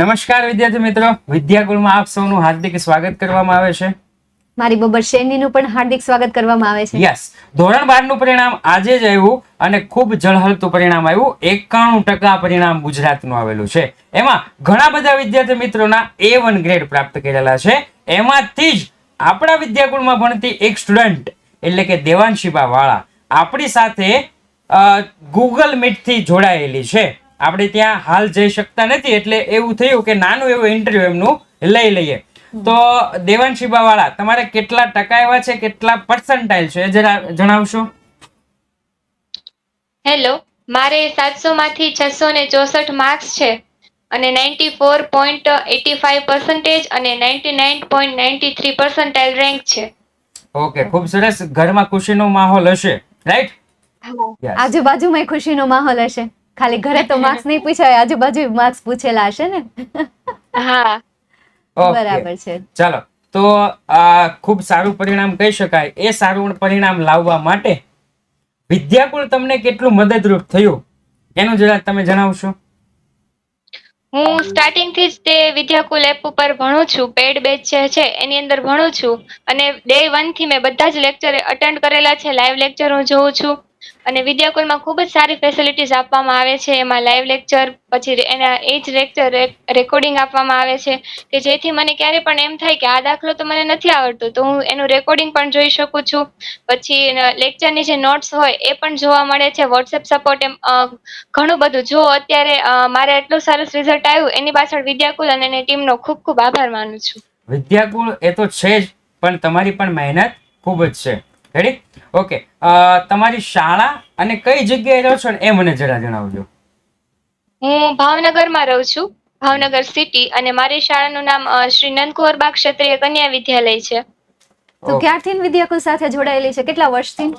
નમસ્કાર વિદ્યાર્થી મિત્રો. વિદ્યાકુળમાં આપ સૌનું હાર્દિક સ્વાગત કરવામાં આવે છે. મારી બબર શેનીનું પણ હાર્દિક સ્વાગત કરવામાં આવે છે. યસ. ધોરણ બારનું પરિણામ આજે જ આવ્યું અને ખૂબ જળહળતું પરિણામ આવ્યું. એકાણું ટકા પરિણામ ગુજરાતનું આવેલું છે. એમાં ઘણા બધા વિદ્યાર્થી મિત્રોના એ વન ગ્રેડ પ્રાપ્ત કરેલા છે. એમાંથી જ આપણા વિદ્યાકુળમાં ભણતી એક સ્ટુડન્ટ એટલે કે દેવાંશીબા વાળા આપણી સાથે ગૂગલ મીટથી જોડાયેલી છે. આપણે ત્યાં હાલ જઈ શકતા નથી એટલે એવું થયું કે નાનું એવું ઇન્ટરવ્યુ એમનું લઈ લઈએ. તો દેવાંશીબા વાળા તમારે કેટલા ટકા એવા છે કેટલા પર્સન્ટાઇલ છે એ જરા જણાવશો? હેલો મારે સાતસો માંથી છસો ને ચોસઠ માર્ક્સ છે અને ninety four point eighty five percentage અને ninety nine point ninety three percentile rank છે. ઓકે ખૂબ સરસ. ઘરમાં ખુશીનો માહોલ હશે રાઈટ આજુબાજુમાં ખુશીનો માહોલ હશે. ખાલી ઘરે તો માર્ક્સ નહીં પૂછાય આજુબાજુ માર્ક્સ પૂછેલા હશે ને? હા. બરાબર છે. ચાલો તો આ ખૂબ સારું પરિણામ કહી શકાય. એ સારું પરિણામ લાવવા માટે વિદ્યાકુળ તમને કેટલું મદદરૂપ થયું? એનું જરા તમે જણાવશો. હું સ્ટાર્ટિંગથી જ તે વિદ્યાકુલ એપ ઉપર ભણું છું. પેડ બેચ છે એની અંદર ભણું છું. અને ડે વનથી મેં બધા જ લેક્ચર અટેન્ડ કરેલા છે. લાઈવ લેક્ચર હું જોઉં છું. અને વિદ્યાકુલમાં ખૂબ જ સારી ફેસિલિટીઝ આપવામાં આવે છે. એમાં લાઈવ લેક્ચર પછી એના એ જ લેક્ચર રેકોર્ડિંગ આપવામાં આવે છે. કે જેથી મને ક્યારે પણ એમ થાય કે આ દાખલો તો મને નથી આવડતો, તો હું એનું રેકોર્ડિંગ પણ જોઈ શકું છું. પછી લેક્ચરની જે નોટ્સ હોય એ પણ જોવા મળે છે. વોટ્સએપ સપોર્ટ એમ ઘણું બધું. જો અત્યારે મારે એટલું સરસ રિઝલ્ટ આવ્યું, એની પાછળ વિદ્યાકુલ અને એની ટીમનો ખૂબ ખૂબ આભાર માનું છું. વિદ્યાકુલ એ તો છે જ, પણ તમારી પણ મહેનત ખૂબ જ છે. રેડી ઓકે તમારી શાળા અને કઈ જગ્યાએ રહો છો ને એ મને જરા જણાવજો. હું ભાવનગરમાં રહું છું. ભાવનગર સિટી અને મારી શાળાનું નામ શ્રી નંદકુંવર બાગ ક્ષત્રિય કન્યા વિદ્યાલય છે. તો ક્યારથી વિદ્યાકુલ સાથે જોડાયેલી છે? કેટલા વર્ષથી?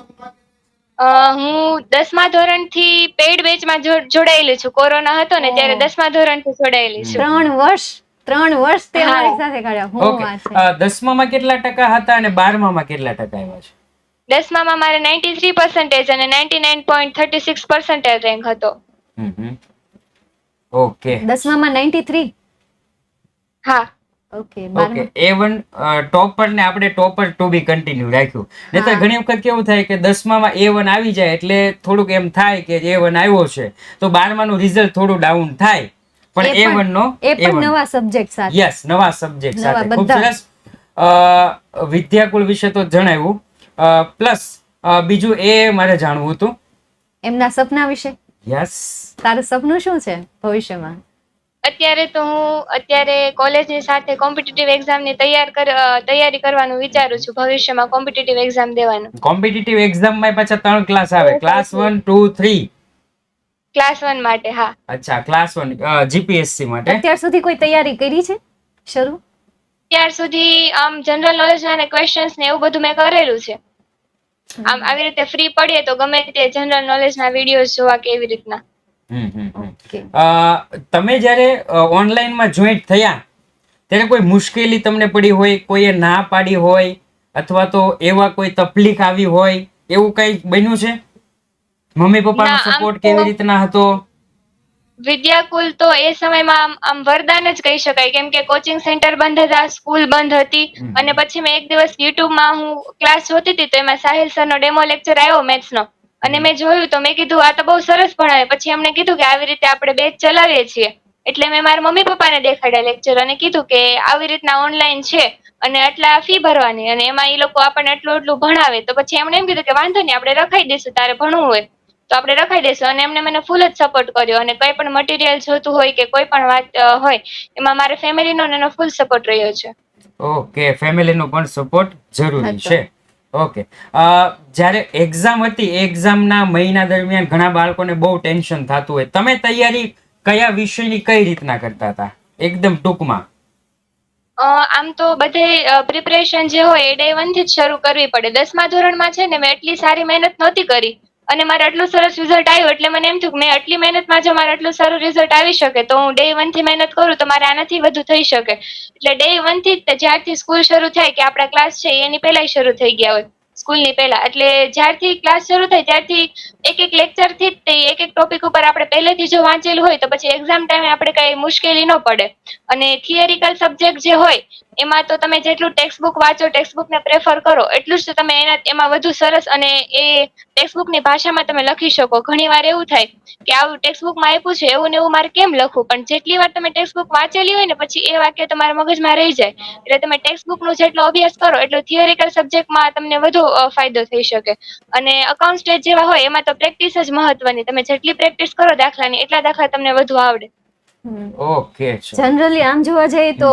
હું દસમા ધોરણથી પેઇડ બેચમાં જોડાયેલી છું. કોરોના હતો ને ત્યારે દસમા ધોરણથી જોડાયેલી છું. ત્રણ વર્ષ? ત્રણ વર્ષ તે મારી સાથે કાઢ્યા. હું દસમા માં દસમામાં કેટલા ટકા હતા અને બારમામાં કેટલા ટકા આવ્યા છે? દસમામાં મારે નાઇન્ટી થ્રી પર્સન્ટેજ અને ninety nine point thirty six percentage rank હતો. ઓકે. દસમામાં નાઇન્ટી થ્રી હા. Okay okay A one topper ને આપણે ટોપર ટુ બી કન્ટિન્યુ રાખ્યું. નહીતર ઘણી વખત કેવું થાય કે દસમામાં એ વન આવી જાય એટલે થોડુંક એમ થાય કે એ વન આવ્યો છે તો બારમાનું રિઝલ્ટ થોડું ડાઉન થાય. પણ એ વન નો એ પણ નવા સબ્જેક્ટ સાથે. યસ નવા સબ્જેક્ટ સાથે. ખૂબ સરસ. અ, વિદ્યાકુળ વિશે તો જણાવ્યું. પ્લસ બીજું એ મારે જાણવું હતું. એમના સપના વિશે? યસ. તારું સપનું શું છે ભવિષ્યમાં? અત્યારે તો હું અત્યારે કોલેજની સાથે કોમ્પિટિટિવ એક્ઝામની તૈયાર કર તૈયારી કરવાનું વિચારું છું ભવિષ્યમાં કોમ્પિટિટિવ એક્ઝામ દેવાનું. કોમ્પિટિટિવ એક્ઝામમાં પાછા ત્રણ ક્લાસ આવે. Class one two three. Class one માટે હા. અચ્છા ક્લાસ વન જીપીએસસી માટે. અત્યાર સુધી કોઈ તૈયારી કરી છે? શરૂ? ત્યાર સુધી આમ જનરલ નોલેજ અને ક્વેશ્ચન્સ ને એવું બધું મેં કરેલું છે. આમ આવી રીતે ફ્રી પડીએ તો ગમે તે જનરલ નોલેજ ના વિડીયોઝ જોવા કે એવી રીતના. હમ હમ હમ. ઓકે અ, તમે જ્યારે ઓનલાઈનમાં જોઈન્ટ થયા ત્યારે કોઈ મુશ્કેલી તમને પડી હોય કોઈએ ના પાડી હોય અથવા તો એવા કોઈ તકલીફ આવી હોય એવું કઈ બન્યું છે? મમ્મી પપ્પાનો નો સપોર્ટ કેવી રીતના હતો? વિદ્યાકુલ તો એ સમયમાં આમ આમ વરદાન જ કહી શકાય. કેમ કે કોચિંગ સેન્ટર બંધ હતા સ્કૂલ બંધ હતી. અને પછી મેં એક દિવસ યુટ્યુબમાં હું ક્લાસ જોતી હતી તો એમાં સાહિલ સરનો ડેમો લેક્ચર આવ્યો મેથ્સનો અને મેં જોયું તો મેં કીધું આ તો બહુ સરસ ભણાવે. પછી એમણે કીધું કે આવી રીતે આપણે બેચ ચલાવીએ છીએ. એટલે મેં મારા મમ્મી પપ્પાને દેખાડ્યા લેક્ચર અને કીધું કે આવી રીતના ઓનલાઈન છે અને આટલા ફી ભરવાની અને એમાં એ લોકો આપણને એટલું એટલું ભણાવે. તો પછી એમણે એમ કીધું કે વાંધો નહીં આપણે રખાઈ દઈશું તારે ભણવું હોય. તો આપણે રખાઈ દઈશું અને એમને મને ફૂલ જ સપોર્ટ કર્યો અને કંઈ પણ મટીરિયલ જોતું હોય કે કોઈ પણ વાત હોય એમાં મારે ફેમિલીનો એનો ફૂલ સપોર્ટ રહ્યો છે. ઓકે ફેમિલીનો પણ સપોર્ટ જરૂરી છે. ઓકે. જ્યારે એક્ઝામ હતી એક્ઝામના મહિના દરમિયાન ઘણા બાળકોને બહુ ટેન્શન થતું હોય. તમે તૈયારી કયા વિષયની કઈ રીતના કરતા હતા? એકદમ ટૂંકમાં. અ, આમ તો બધે પ્રિપરેશન જે હોય એ ડે વનથી જ શરૂ કરવી પડે. દસમા ધોરણમાં છે ને મેં એટલી સારી મહેનત નહોતી કરી. અને મારે આટલું સરસ રિઝલ્ટ આવ્યું એટલે મને એમ થયું મેં આટલી મહેનતમાં જો મારે આટલું સારું રિઝલ્ટ આવી શકે, તો હું ડે વનથી મહેનત કરું તો મારે આનાથી વધુ થઈ શકે. એટલે ડે વનથી જ્યારથી સ્કૂલ શરૂ થાય કે આપણા ક્લાસ છે, એની પહેલા શરૂ થઈ ગયા હોય સ્કૂલની પહેલા. એટલે જ્યારથી ક્લાસ શરૂ થાય ત્યારથી એક એક લેક્ચરથી જ તે એક એક ટોપિક ઉપર આપણે પહેલેથી જો વાંચેલું હોય તો પછી એક્ઝામ ટાઈમે આપણે કઈ મુશ્કેલી ન પડે. અને થિયરિકલ સબ્જેક્ટ જે હોય એમાં તો તમે જેટલું ટેક્સ્ટ બુક વાંચો ટેક્સ્ટ બુકને પ્રેફર કરો, એટલું જ તમે એના, એમાં વધુ સરસ અને એ ટેક્સ્ટ બુકની ભાષામાં તમે લખી શકો. ઘણી વાર એવું થાય કે આવું ટેક્સ્ટ બુકમાં આપ્યું છે, એવું ને એવું મારે કેમ લખવું? પણ જેટલી વાર તમે ટેક્સ્ટ બુક વાંચેલી હોય ને, પછી એ વાક્ય તમારા મગજમાં રહી જાય. એટલે તમે ટેક્સ્ટ બુકનો જેટલો અભ્યાસ કરો, એટલો થિયરિકલ સબ્જેક્ટમાં તમને વધુ ફાયદો થઈ શકે. અને અકાઉન્ટ સ્ટેજ જેવા હોય, એમાં તો પ્રેક્ટિસ જ મહત્વની. તમે જેટલી પ્રેક્ટિસ કરો દાખલાની, એટલા દાખલા તમને વધુ આવડે. ઓકે જનરલી આમ જોવા જઈએ તો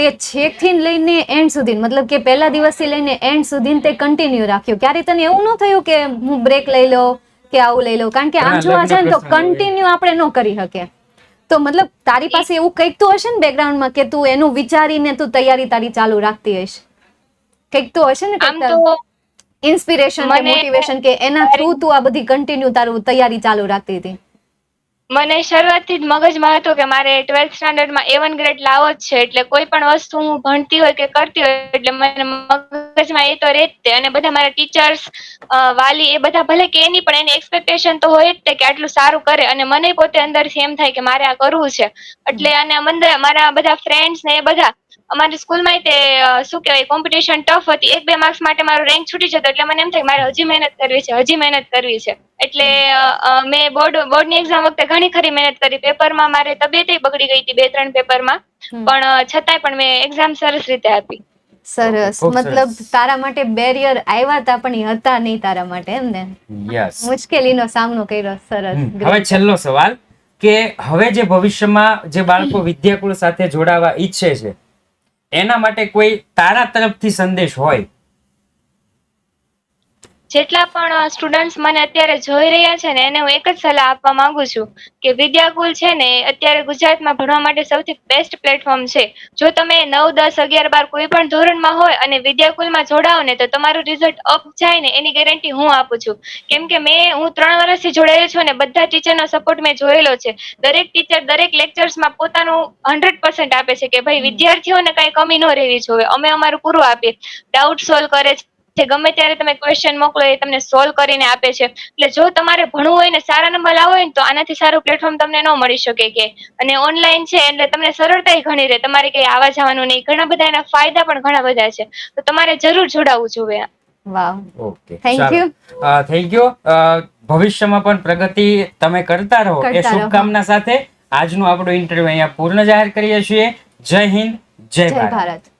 તે છેકથી લઈને એન્ડ સુધી મતલબ કે પહેલા દિવસથી લઈને એન્ડ સુધી તે કન્ટિન્યુ રાખ્યો. ક્યારે તને એવું ન થયું કે હું બ્રેક લઈ લો કે આવું લઈ લો કારણ કે આમ જોવા જઈએ જાય તો કન્ટિન્યુ આપણે ન કરી શકીએ. તો મતલબ તારી પાસે એવું કંઈક તો હશે ને બેકગ્રાઉન્ડમાં કે તું એનું વિચારીને તું તૈયારી તારી ચાલુ રાખતી હશે કંઈક તો હશે ને આમ તો ઇન્સ્પિરેશન કે મોટિવેશન કે એના થ્રુ તું આ બધી કન્ટિન્યુ તારું તૈયારી ચાલુ રાખતી હતી. મને શરૂઆતથી જ મગજમાં હતું કે મારે ટ્વેલ્થ સ્ટાન્ડર્ડમાં એ વન ગ્રેડ લાવો જ છે, એટલે કોઈ પણ વસ્તુ હું ભણતી હોય કે કરતી હોય, એટલે મને મગજમાં એ તો રહે જ તે. અને બધા મારા ટીચર્સ વાલી એ બધા ભલે કે નહીં, પણ એની એક્સપેક્ટેશન તો હોય જ તે કે આટલું સારું કરે. અને મને પોતે અંદરથી એમ થાય કે મારે આ કરવું છે. એટલે અને અંદર મારા બધા ફ્રેન્ડ્સ ને એ બધા અમારી સ્કૂલમાં તે શું કહેવાય કોમ્પિટિશન ટફ હતી. એક બે માર્ક્સ માટે મારો રેન્ક છૂટી જતો એટલે મને એમ થાય મારે હજી મહેનત કરવી છે હજી મહેનત કરવી છે. એટલે મેં બોર્ડ બોર્ડની એક્ઝામ વખતે ઘણી ખરી મહેનત કરી. પેપરમાં મારે તબિયત બગડી ગઈ હતી બે ત્રણ પેપરમાં પણ છતાંય પણ મેં એક્ઝામ સરસ રીતે આપી. સરસ. મતલબ તારા માટે બેરિયર આવ્યા હતા પણ એ હતા નહીં તારા માટે એમ ને? યસ મુશ્કેલીનો સામનો કર્યો સરસ. હવે છેલ્લો સવાલ કે હવે જે ભવિષ્યમાં જે બાળકો વિદ્યાકુળ સાથે જોડાવા ઈચ્છે છે એના માટે કોઈ તારા તરફથી સંદેશ હોય જેટલા પણ સ્ટુડન્ટ્સ મને અત્યારે જોઈ રહ્યા છે ને એને હું એક જ સલાહ આપવા માંગુ છું કે વિદ્યાકુલ છે ને અત્યારે ગુજરાતમાં ભણવા માટે સૌથી બેસ્ટ પ્લેટફોર્મ છે. જો તમે નવ દસ અગિયાર બાર કોઈ પણ ધોરણમાં હોય અને વિદ્યાકુલમાં જોડાઓ ને તો તમારું રિઝલ્ટ અપ જાય ને એની ગેરંટી હું આપું છું. કેમ કે મેં હું ત્રણ વર્ષથી જોડાયેલો છું અને બધા ટીચરનો સપોર્ટ મેં જોયેલો છે. દરેક ટીચર દરેક લેક્ચર્સમાં પોતાનું હંડ્રેડ પર્સન્ટ આપે છે કે ભાઈ વિદ્યાર્થીઓને કાંઈ કમી ન રહેવી જોઈએ. અમે અમારું પૂરું આપીએ. ડાઉટ સોલ્વ કરે છે. ગમે ત્યારે તમે ક્વેશ્ચન મોકલો એ તમને સોલ્વ કરીને આપે છે. એટલે જો તમારે ભણવું હોય ને સારા નંબર લાવો હોય ને તો આનાથી સારું પ્લેટફોર્મ તમને ન મળી શકે કે. અને ઓનલાઈન છે એટલે તમને સરળતાય ઘણી રહે. તમારે કઈ આવવા જવાનું નહીં. ઘણા બધા એના ફાયદા પણ ઘણા બધા છે. તો તમારે જરૂર જોડાવવું જોઈએ. વાહ okay Thank you. Thank you ભવિષ્યમાં પણ પ્રગતિ તમે કરતા રહો. એ શુભકામના સાથે આજનું આપણું ઇન્ટરવ્યુ અહીંયા પૂર્ણ જાહેર કરીએ છીએ. જય હિન્દ જય ભારત.